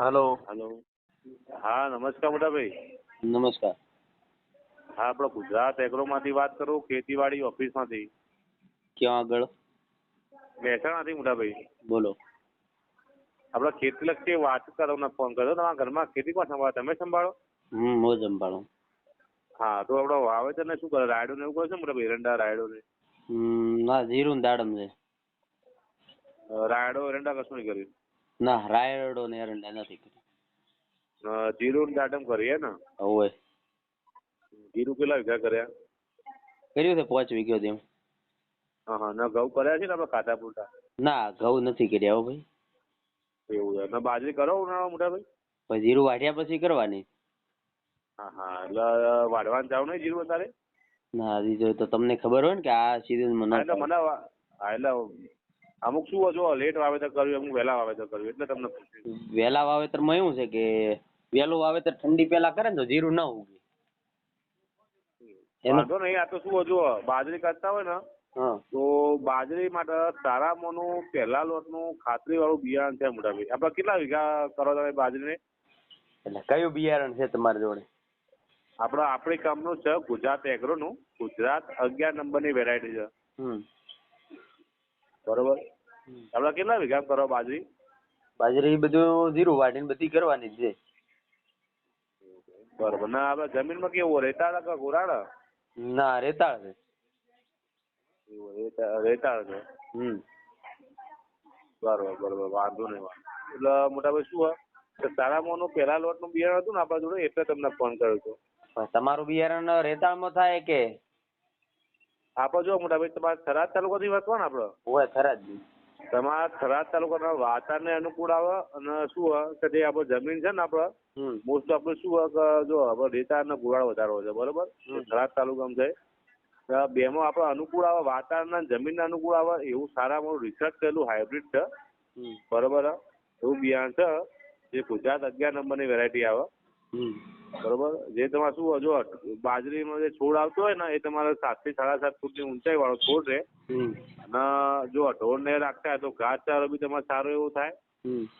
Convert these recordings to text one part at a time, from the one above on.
Hello. Hello. હા નમસ્કાર મોટાભાઈ. નમસ્કાર. હા આપણે ગુજરાત એગ્રોમાંથી વાત કરું ખેતીવાડી ઓફિસમાંથી ક્યાં આગળ? મહેસાણાથી મોટાભાઈ. બોલો. આપણે ખેતીલક્ષી વાત કરવાના ફોન કર્યો તમારા ઘરમાં ખેતી કોણ સંભાળો? તમે સંભાળો? હમ હું સંભાળું. હા તો આપણે વાવેતર ને શું કરે? રાયડો ને એવું કરે છે ને મોટાભાઈ એરંડા રાયડો ને હમ ના જીરું ને દાડમ છે. રાયડો એરંડા કશું નહીં કર્યું? ના રાયડો ને એરંડા નથી કર્યા. જીરું દાડમ કરીએ ને? હવે. જીરું કેટલા વીઘા કર્યા? કર્યું છે પાંચ વીઘો તેમ હા હા ને ઘઉં કર્યા છે ને આપણે ખાતા પૂરતા? ના ઘઉં નથી કર્યા હો ભાઈ. એવું છે ને બાજરી કરો ઉનાળા મોટાભાઈ પછી જીરું વાઢ્યા પછી કરવાની. હા હા એટલે વાઢવાનું જાવ નહીં જીરું તારે ના હજી તો- તમને ખબર હોય ને કે આ સિઝન મને એટલે મને હા, એટલે અમુક શું જો લેટ વાવેતર કર્યું અમુક વહેલા વાવેતર કર્યું એટલે તમને વહેલા વાવેતરમાં એવું છે કે વહેલું વાવેતર ઠંડી પહેલા કરે ને તો જીરું ના ઉગે. વાંધો નહીં આ તો શું જો બાજરી કરતા હોય ને તો બાજરી માટે સારામાંનું પહેલા લોટનું ખાતરી વાળું બિયારણ છે મોટાભાઈ આપડે કેટલા વીઘા કરો તમે બાજરીને? એટલે કયું બિયારણ છે તમારી જોડે? આપડે આપણી નું છે ગુજરાત એગ્રોનું ગુજરાત અગિયાર નંબરની વેરાયટી છે બરોબર? આપણે કેટલા વીઘા કરો બાજરી? બાજરી બધું જીરું વાટીને બધી કરવાની છે. બરોબર. ના આપણે જમીનમાં કેવું રેતાળ કે ગોરાળ? ના રેતાળ છે. રેતા- રેતાળ છે? હમ. બરોબર બરોબર. વાંધો નહીં એટલે મોટાભાઈ શું હોય? કે પેલા લોટનું બિયારણ હતું ને આપણા જોડે? એટલે તમને ફોન કર્યો હતો. તમારું બિયારણ રેતાળમાં થાય કે આપણે જો મોટાભાઈ તમારે થરાદ તાલુકાથી વાત ને આપડે? હોય થરાદ તમારા થરાદ તાલુકાના વાતાવરણને અનુકૂળ આવે અને શું કે જે આપડે જમીન છે ને આપડે મોસ્ટ આપડે શું કે જો આપડે રેતા અને ગુવાળ વધારો છે બરોબર. થરાદ તાલુકામાં છે. બે માં આપડે અનુકૂળ આવે વાતાવરણ જમીન ને અનુકૂળ આવે એવું સારા મારું રિસર્ચ કરેલું હાઇબ્રિડ છે. બરોબર? એવું બિયારણ છે. જે ગુજરાત અગિયાર નંબરની વેરાયટી આવે. બરોબર? જે તમારે શું જો બાજરીનો જે છોડ આવતો હોય ને એ તમારે સાતથી સાડા સાત ફૂટની ઊંચાઈ વાળો છોડ રહે. અને જો ઢોરને રાખતા હોય તો ઘાસચારો બી તમારે સારો એવો થાય.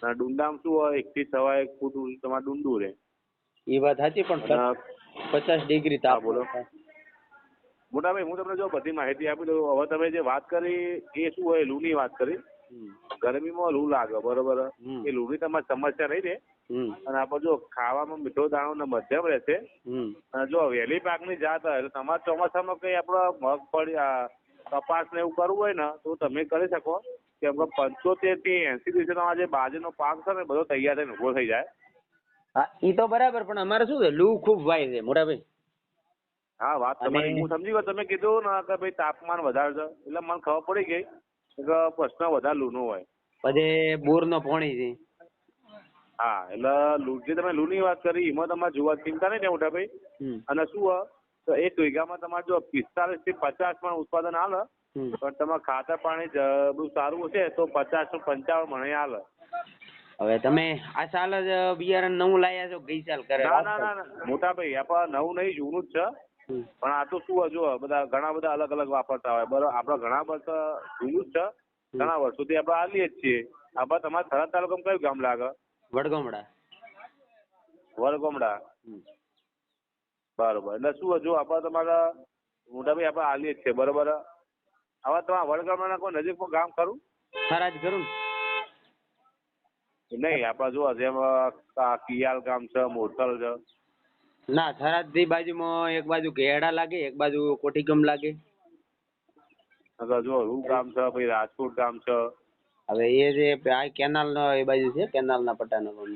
અને ડુંડામાં શું હોય એક થી સવા એક ફૂટ તમારે ડુંડું રહે. એ વાત સાચી પણ પચાસ ડિગ્રી તાપ બોલો. મોટાભાઈ હું તમને જો બધી માહિતી આપી દઉં. હવે તમે જે વાત કરી એ શું હોય લૂની વાત કરી? ગરમીમાં લૂ લાગે બરોબર? એ લૂની તમારે સમસ્યા નહીં રહે અને આપણે જો ખાવામાં મીઠો દાણો ને મધ્યમ રહેશે. અને જો વહેલી પાકની જાત હોય એટલે તમારે ચોમાસામાં કઈ આપણે મગફળી કપાસ ને એવું કરવું હોય ને તો તમે કરી શકો કેમ કે પંચોતેરથી એસી દિવસે તમારો જે બાજરીનો પાક છે ને બધો તૈયાર થઈને ઊભો થઈ જાય. હા ઈ તો બરાબર પણ અમારે શું છે લૂ ખૂબ વાય છે મોટા ભાઈ હા વાત તમારી હું સમજી ગયો તમે કીધું ને કે ભાઈ તાપમાન વધારે છે એટલે મને ખબર પડી ગઈ કે પ્રશ્ન વધારે લૂનો હોય. પછી બોર નો પાણી છે. હા એટલે જે તમે લૂની વાત કરી એમાં તમારે જોવા ચિંતા નહીં ને મોટા ભાઈ અને શું હોય તો એક વીઘામાં તમારે જો પિસ્તાલીસથી પચાસ પણ ઉત્પાદન આવે પણ તમારે ખાતર પાણી બધું સારું હશે તો પચાસથી પંચાવન મણે હાલ હવે તમે આ સાલ જ બિયારણ નવું લાયા છો ગઈ સાલ કરે. ના ના ના મોટા ભાઈ આપણે નવું નહીં જૂનું જ છે. પણ આ તો શું હજુ જો બધા ઘણા બધા અલગ અલગ વાપરતા હોય. બરાબર આપણે ઘણા બધા જૂનું જ છે. ઘણા વર્ષોથી આપણે આલીએ જ છીએ. આપણે તમારે થરાદ તાલુકામાં કયું ગામ લાગે? વડગામડા. વરગોમડા હમ. બરોબર. એટલે શું જો આપણે તમારા મોટાભાઈ આપણે આલીએ જ છે બરોબર? આવા તમારા વડગામડાના કોઈ નજીકમાં ગામ ખરું? થરાદ ખરું નહીં આપણે જો જેમ કિયાલ ગામ છે મોરતલ છે. ના થરાદથી બાજુમાં એક બાજુ ઘેડા લાગે એક બાજુ કોઠીગમ લાગે. જો રૂ ગામ છે પછી રાજકોટ ગામ છે. હવે એ જે આ કેનાલ નો એ બાજુ છે કેનાલ ના પટ્ટાનો ગામ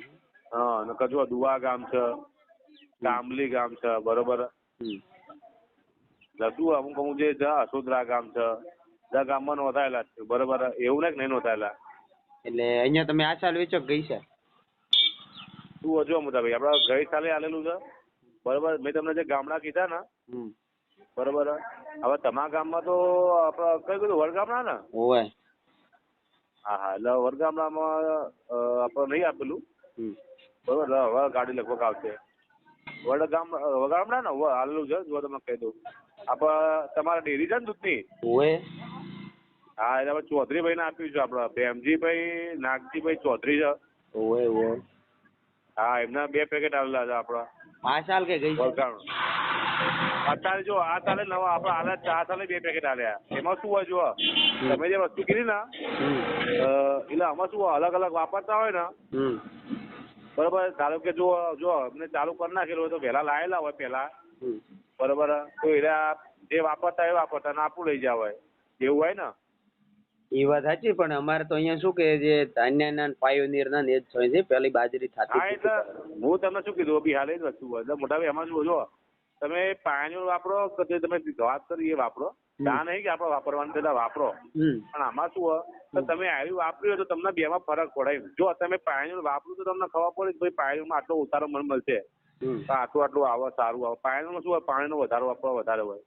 હા જો દુવા ગામ છે કામલી ગામ છે બરોબર. શું અમુક અમુક જે છે અસોદરા ગામ છે બધા ગામમાં નોંધાયેલા છે બરોબર? એવું કે નહીં નોંધાયેલા? એટલે અહીંયા તમે આ સાલ વેચો ગઈ છે તું હજુ અમુક ભાઈ આપડે ગઈ સાલે આલેલું છે બરોબર? મેં તમને જે ગામડા કીધા ને બરોબર? હવે તમારા ગામમાં તો આપડે કઈ કીધું? વડગામડા ને? ઓવે હા હા. એટલે વડગામડામાં આપણે નહીં આપેલું. બરોબર? હવે ગાડી લગભગ આવશે. વડગામ વડગામડા ને હવે આલેલું છે જો તમે કહી દઉં. આપણે તમારા ડેરી છે ને દૂધની? ની હા એટલે આપણે ને આપ્યું છે આપણે પ્રેમજીભાઈ નાગજીભાઈ ચૌધરી છે. ઓએ ઓએ. હા એમના બે પેકેટ આવેલા છે આપણા સાલ કે ગઈ સાલ? અત્યારે જો આ ચાલે નવા આપણા આલે ચાર ચાલે બે પેકેટ આલ્યા. એમાં શું હોય જો તમે જે વસ્તુ કીધી ને એટલે આમાં શું અલગ અલગ વાપરતા હોય ને બરોબર ધારો કે જો જો અમને ચાલુ કરી નાખેલું હોય તો પેલા લાયેલા હોય પેલા બરોબર તો એ જે વાપરતા એ વાપરતા આપણું લઈ જાવ એવું હોય ને? એ વાત સાચી પણ અમારે તો અહીંયા શું કે જે ધાન્યના ને પાયોનીર ના જ થાય છે પેલી બાજરી થતી હા એટલે હું તમને શું કીધું બી હાલે જ વસ્તુ હોય. એટલે મોટા ભાઈ એમાં શું જો તમે પાણી વાપરો કે જે તમે વાત કરી એ વાપરો? ના નહીં કે આપણે વાપરવાનું પેલા વાપરો. પણ આમાં શું હોય? તો તમે આયુ વાપર્યું હોય તો તમને બેમાં ફરક પડે જો તમે પાણી વાપરો તો તમને ખબર પડે કે ભાઈ પાણીમાં આટલો ઉતારો મને મળશે. આટલું આટલું આવે સારું આવે. પાણીમાં શું હોય? પાણીનો વધારો વાપરવા વધારે હોય.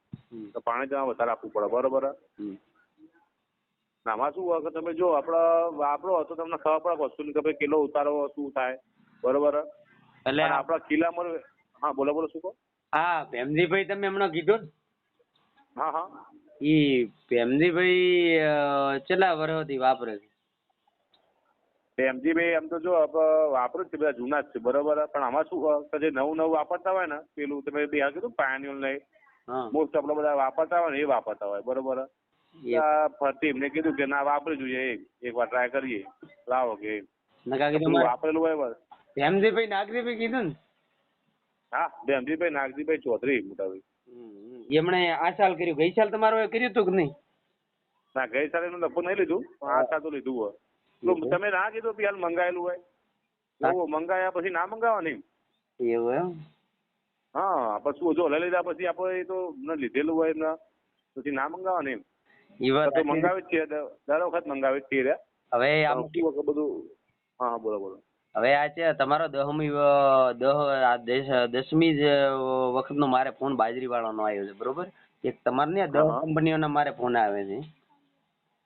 તો પાણી તમારે વધારે આપવું પડે. બરોબર? આમાં શું હોય કે તમે જો આપણે વાપરો તો તમને ખબર પડે વસ્તુની કે ભાઈ કેટલો ઉતારો શું થાય. બરોબર? એટલે આપડા આપણા કિલ્લામાં હા બોલો બોલો શું કહો? હા ભેમજીભાઈ તમે હમણાં કીધું ને? હા હા. એ ભેમજીભાઈ કેટલા વર્ષોથી વાપરે છે. એમજીભાઈ એમ તો જો વાપરો છે બધા જૂના જ છે બરોબર? પણ આમાં શું જે નવું નવું વાપરતા હોય ને પેલું તમે બે આ કીધું પાણીઓ નહીં મોસ્ટ આપણે બધા વાપરતા હોય ને એ વાપરતા હોય બરોબર? ફરતી એમને કીધું કે ના વાપરી જોઈએ એક એક વાર ટ્રાય કરીએ. લાવો કે વાપરેલું હોય બસ ભેમજીભાઈ નાગજીભાઈ કીધું ને? હા બેમજીભાઈ નાગજીભાઈ ચૌધરી મોટાભાઈ. એમણે આ સાલ કર્યું. ગઈ સાલ તમારો કર્યું હતું કે નહીં? ના ગઈ સાલ એનું લગભગ નહીં લીધું આ સાલ તો લીધું હોય. તો તમે ના કીધું કે હાલ મંગાયેલું હોય? નવું મંગાયા પછી ના મંગાવાની એવું એમ? હા પછી શું જો લઈ લીધા પછી આપણે તો લીધેલું હોય ને પછી ના મંગાવવા એમ. એ વાત મંગાવી જ છીએ દર વખત મંગાવી જ છીએ હવે આમ બધું હા બોલો બોલો. હવે આ છે તમારો દહમી દહ આ દસ- દસમી જ વખતનો મારે ફોન બાજરી વાળાનો આવ્યો છે બરોબર? એક તમારે ને હા. કંપનીઓના મારે ફોન આવે છે.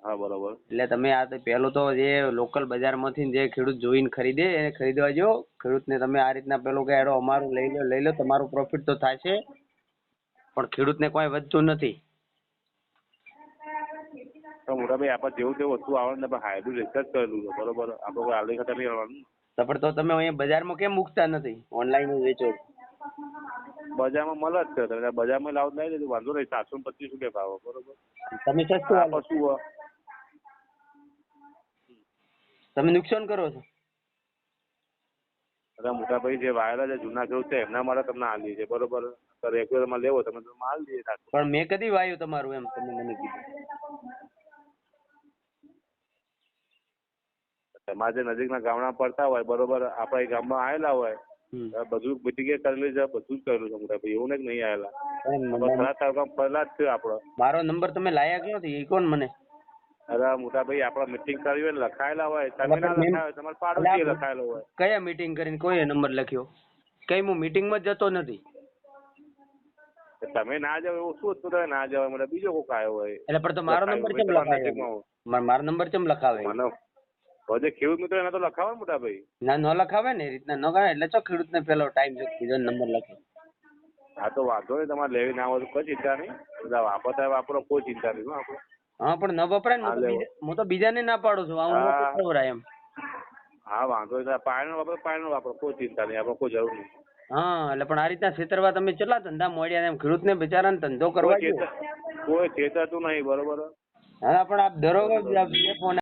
હા બરોબર. એટલે તમે આ તો પહેલું તો જે લોકલ બજારમાંથી જે ખેડૂત જોઈને ખરીદે એને ખરીદવા જો. ખેડૂતને તમે આ રીતના પેલું કે હેડો અમારું લઈ લો લઈ લો તમારું પ્રોફિટ તો થશે. પણ ખેડૂતને કોઈ વધતું નથી. તો મોટાભાઈ આપણે જેવું તેવું વસ્તુ આવે ને હાઈબ્રિડ રિસર્ચ કરેલું છે બરોબર? આપણે કોઈ આલડી ખાતર નહીં આવવાનું તો પણ તો તમે અહીંયા બજારમાં કેમ મૂકતા નથી? ઓનલાઈન જ વેચો બજારમાં મળે જ છે. તમે બજારમાં લાવ નહીં લીધું વાંધો નહીં. સાતસો ને પચીસ રૂપિયા ભાવ બરોબર. તમે સસ્તું આ આલો. શું તમે નુકસાન કરો છો? બધા મોટાભાઈ જે વાયરા છે જૂના ખેડૂત છે એમના માટે તમને આલી છે બરોબર? તો રેગ્યુલરમાં લેવો તમે તો માલ દઈએ પણ મેં કદી વાયું તમારું એમ તમે મને કીધું. તમારે જે નજીકના ગામડા પડતા હોય બરોબર આપણા એ ગામમાં આવેલા હોય બધું મિટિંગે કરેલી છે બધું જ કરેલું છે મોટાભાઈ એવું નહીં નહીં આવેલા. ખરા તાલુકામાં પહેલા જ થયો આપણો. મારો નંબર તમે લાયા ક્યાંથી એ કોણ મને? અરે મોટાભાઈ આપણે મિટિંગ કરી હોય લખાયેલા હોય તમે ના એટલે હોય તમારે પાડોશી લખાયેલો હોય. કયા મીટિંગ કરીને કોઈ નંબર લખ્યો? કઈ હું મીટિંગમાં જતો નથી. તમે ના જાવ એવું શું તમે ના જાવ મને બીજો કોક આવ્યો હોય. એટલે પણ તો મારો નંબર કેમ લખાવે મારો નંબર કેમ લખાવે? મને ખેડૂત મિત્ર એને તો લખાવે મોટા ભાઈ ના ન લખાવે ને એ રીતના ન કરે એટલે ચો ખેડૂતને પેલો ટાઈમ જો બીજો નંબર લખે. હા તો વાંધો નહીં તમારે લેવી ના હોય તો કોઈ ચિંતા નહીં. બધા વાપરતા વાપરો કોઈ ચિંતા નહીં આપણે. હા પણ ન વપરાય ને હું તો બીજાને ના પાડું છું આવું વપરાય એમ. હા વાંધો નહીં પાણી વાપરો પાણી વાપરો કોઈ ચિંતા નહીં આપણે કોઈ જરૂર નહીં. હા એટલે પણ આ રીતના છેતરવા તમે કેટલા ધંધા મોડ્યા એમ? ખેડૂત ને બિચારાને ધંધો કરવા કોઈ ચેતા નહીં બરોબર. હા પણ આપ દરરોજ ફોન